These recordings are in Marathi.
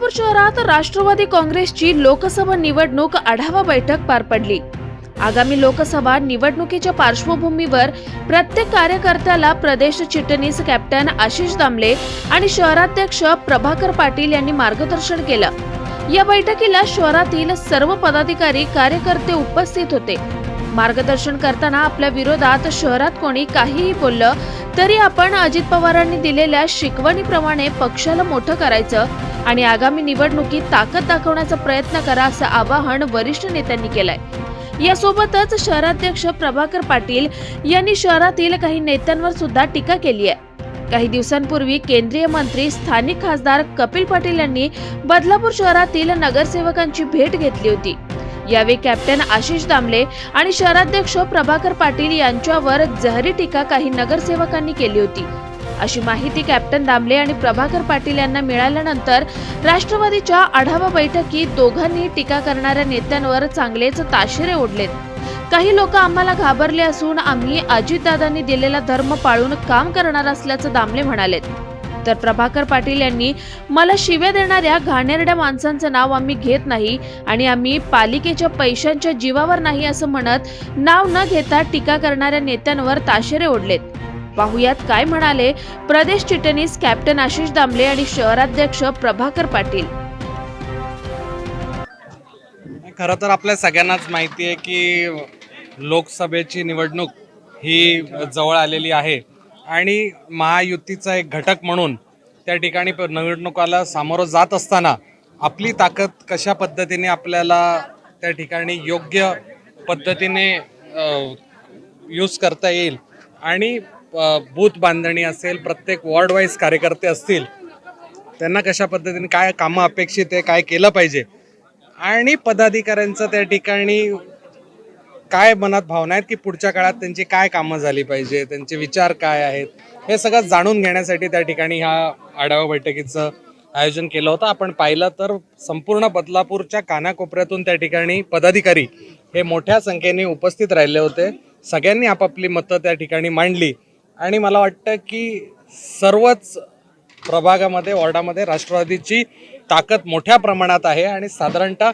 बदलापूर शहरात राष्ट्रवादी काँग्रेसची लोकसभा निवडणूक आढावा बैठक पार पडली. आगामी लोकसभा निवडणुकीच्या पार्श्वभूमीवर प्रत्येक कार्यकर्त्याला प्रदेश चिटणीस कॅप्टन आशिष दामले आणि शहराध्यक्ष प्रभाकर पाटील यांनी मार्गदर्शन केलं. या बैठकीला शहरातील सर्व पदाधिकारी कार्यकर्ते उपस्थित होते. मार्गदर्शन करताना आपल्या विरोधात शहरात कोणी काहीही बोललं तरी आपण अजित पवारांनी दिलेल्या शिकवणीप्रमाणे पक्षाला मोठं करायचं आणि आगामी निवडणुकीत ताकद दाखवण्याचा प्रयत्न करा असं आवाहन वरिष्ठ नेत्यांनी केलंय. यासोबतच शहराध्यक्ष प्रभाकर पाटील यांनी शहरातील काही नेत्यांवर सुद्धा टीका केली आहे. काही दिवसांपूर्वी केंद्रीय मंत्री स्थानिक खासदार कपिल पाटील यांनी बदलापूर शहरातील नगरसेवकांची भेट घेतली होती. यावेळी कॅप्टन आशिष दामले आणि शहराध्यक्ष प्रभाकर पाटील यांच्यावर जहरी टीका काही नगरसेवकांनी केली होती. अशी माहिती कॅप्टन दामले आणि प्रभाकर पाटील यांना मिळाल्यानंतर राष्ट्रवादीच्या आढावा बैठकीत दोघांनी टीका करणाऱ्या नेत्यांवर चांगलेच ताशेरे ओढलेत. काही लोक आम्हाला घाबरले असून आम्ही अजितदादांनी दिलेला धर्म पाळून काम करणार असल्याचं दामले म्हणालेत. तर प्रभाकर पाटील यांनी मला शिव्या देणाऱ्या घाणेरड्या माणसांचं नाव आम्ही घेत नाही आणि आम्ही पालिकेच्या पैशांच्या जीवावर नाही असं म्हणत नाव न घेता टीका करणाऱ्या नेत्यांवर ताशेरे ओढलेत. पाहुयात काय म्हणाले प्रदेश चिटणीस कॅप्टन आशिष दामले आणि शहराध्यक्ष प्रभाकर पाटील. खरं तर आपल्या सगळ्यांनाच माहिती आहे की लोकसभेची निवडणूक ही जवळ आलेली आहे. आणि महायुतीचा एक घटक म्हणून त्या ठिकाणी प- निवडणुकाला सामोरं जात असताना आपली ताकद कशा पद्धतीने आपल्याला त्या ठिकाणी योग्य पद्धतीने यूज करता येईल आणि बूथ बांधणी असेल प्रत्येक वॉर्ड वाईज कार्यकर्ते असतील त्यांना कशा पद्धतीने काय कामं अपेक्षित आहे काय केलं पाहिजे? आणि पदाधिकाऱ्यांचं त्या ठिकाणी काय मनात भावना आहेत की पुढच्या काळात त्यांची काय कामं झाली पाहिजे त्यांचे विचार काय आहेत हे सगळं जाणून घेण्यासाठी त्या ठिकाणी ह्या आढावा बैठकीचं आयोजन केलं होतं. आपण पाहिलं तर संपूर्ण बदलापूरच्या कानाकोपऱ्यातून त्या ठिकाणी पदाधिकारी हे मोठ्या संख्येने उपस्थित राहिले होते. सगळ्यांनी आपापली मतं त्या ठिकाणी मांडली आणि मला वाटतं की सर्वच प्रभागामध्ये वॉर्डामध्ये राष्ट्रवादीची ताकद मोठ्या प्रमाणात आहे आणि साधारणतः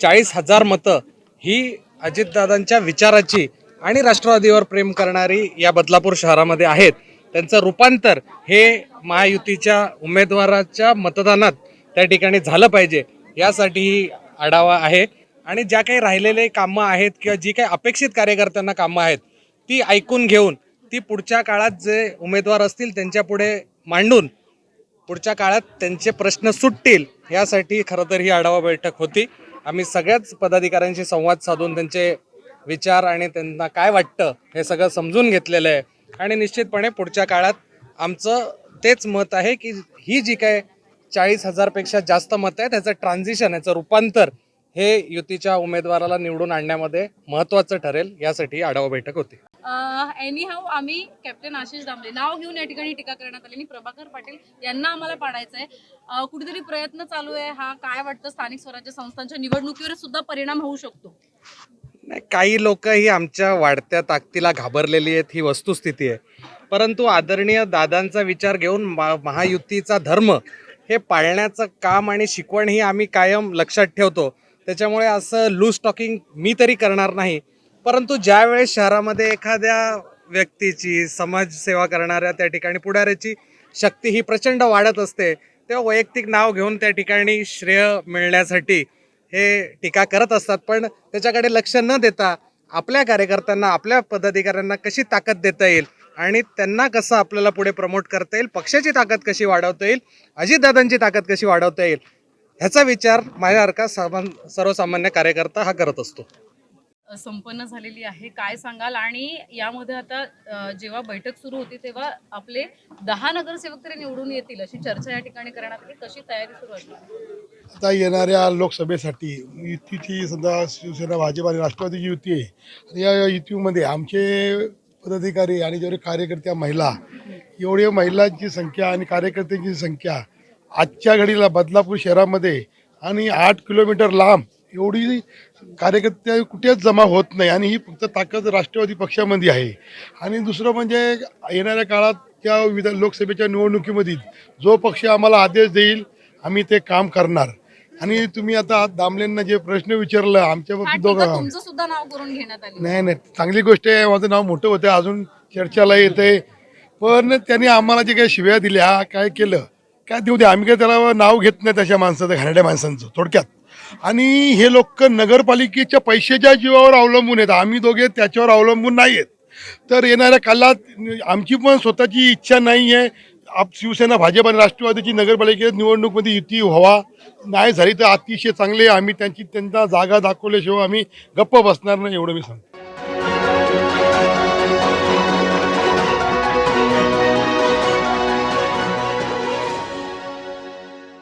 चाळीस हजार मतं ही अजितदादांच्या विचाराची आणि राष्ट्रवादीवर प्रेम करणारी या बदलापूर शहरामध्ये आहेत. त्यांचं रूपांतर हे महायुतीच्या उमेदवाराच्या मतदानात त्या ठिकाणी झालं पाहिजे यासाठी ही आढावा आहे. आणि ज्या काही राहिलेले कामं आहेत किंवा जी काही अपेक्षित कार्यकर्त्यांना कामं आहेत ती ऐकून घेऊन ती पुढच्या काळात जे उमेदवार असतील त्यांच्यापुढे मांडून पुढच्या काळात त्यांचे प्रश्न सुटतील यासाठी खरं तर ही आढावा बैठक होती. आम्ही सगळ्याच पदाधिकाऱ्यांशी संवाद साधून त्यांचे विचार आणि त्यांना काय वाटतं हे सगळं समजून घेतलेलं आहे. आणि निश्चितपणे पुढच्या काळात आमचं तेच मत आहे की ही जी काय चाळीस हजारपेक्षा जास्त मतं आहेत ह्याचं ट्रान्झिशन ह्याचं रूपांतर हे युतीच्या उमेदवाराला निवडून आणण्यामध्ये महत्त्वाचं ठरेल. यासाठी आढावा बैठक होती. एनी हाऊ आम्ही कॅप्टन आशिष दामले नाव घेऊन या ठिकाणी टीका करण्यात आली आणि प्रभाकर पाटील यांना आम्हाला पाडायचं आहे कुठेतरी प्रयत्न चालू आहे हा काय वाटतं स्थानिक स्वराज्य संस्थांच्या निवडणुकीवर सुद्धा परिणाम होऊ शकतो? नाही काही लोक ही आमच्या वाढत्या ताकदीला घाबरलेली आहेत ही वस्तुस्थिती आहे. परंतु आदरणीय दादांचा विचार घेऊन महायुतीचा धर्म हे पाळण्याचं काम आणि शिकवण ही आम्ही कायम लक्षात ठेवतो. त्याच्यामुळे असं लूज टॉकिंग मी तरी करणार नाही. परंतु ज्या वेळेस शहरामध्ये एखाद्या व्यक्तीची समाजसेवा करणाऱ्या त्या ठिकाणी पुढाऱ्याची शक्ती ही प्रचंड वाढत असते तेव्हा वैयक्तिक नाव घेऊन त्या ठिकाणी श्रेय मिळण्यासाठी हे टीका करत असतात. पण त्याच्याकडे लक्ष न देता आपल्या कार्यकर्त्यांना आपल्या पदाधिकाऱ्यांना कशी ताकद देता येईल आणि त्यांना कसं आपल्याला पुढे प्रमोट करता येईल पक्षाची ताकद कशी वाढवता येईल अजितदादांची ताकद कशी वाढवता येईल ह्याचा विचार माझ्यासारखा सामान सर्वसामान्य कार्यकर्ता हा करत असतो. संपन्न झालेली आहे. काय सांगाल? आणि यामध्ये आता जेव्हा बैठक सुरू होती तेव्हा आपले दहा नगरसेवक तरी निवडून येतील अशी चर्चा या ठिकाणी करण्यात आली. कशी तयारी सुरू असणार? आता येणाऱ्या लोकसभेसाठी युतीची समजा शिवसेना भाजप आणि राष्ट्रवादीची युती आहे. आणि या युतीमध्ये आमचे पदाधिकारी आणि जेवढे कार्यकर्त्या महिला एवढ्या महिलांची संख्या आणि कार्यकर्त्यांची संख्या आजच्या घडीला बदलापूर शहरामध्ये आणि आठ किलोमीटर लांब एवढी कार्यकर्ते कुठेच जमा होत नाही आणि ही फक्त ताकद राष्ट्रवादी पक्षामध्ये आहे. आणि दुसरं म्हणजे येणाऱ्या काळात त्या विधान लोकसभेच्या निवडणुकीमध्ये जो पक्ष आम्हाला आदेश देईल आम्ही ते काम करणार. आणि तुम्ही आता दामलेंना जे प्रश्न विचारला आमच्या बाबतीत टीका दोघं तुमचं सुद्धा नाव करून घेण्यात आली. नाही नाही चांगली गोष्ट आहे माझं नाव मोठं होतं अजून चर्चाला येते पण त्यांनी आम्हाला जे काही शिव्या दिल्या काय केलं काय देऊ दे आम्ही काय त्याला नाव घेत नाही तशा माणसाचं घाणेरड्या माणसांचं थोडक्यात. आणि हे लोक नगरपालिकेच्या पैशाच्या जीवावर अवलंबून आहेत. आम्ही दोघे त्याच्यावर अवलंबून नाही आहेत. तर येणाऱ्या काळात आमची पण स्वतःची इच्छा नाही आहे. आप शिवसेना भाजप आणि राष्ट्रवादीची नगरपालिकेत निवडणूकमध्ये युती व्हावा. नाही झाली तर अतिशय चांगले आम्ही त्यांची त्यांना जागा दाखवल्याशिवाय आम्ही गप्प बसणार नाही एवढं मी सांगतो.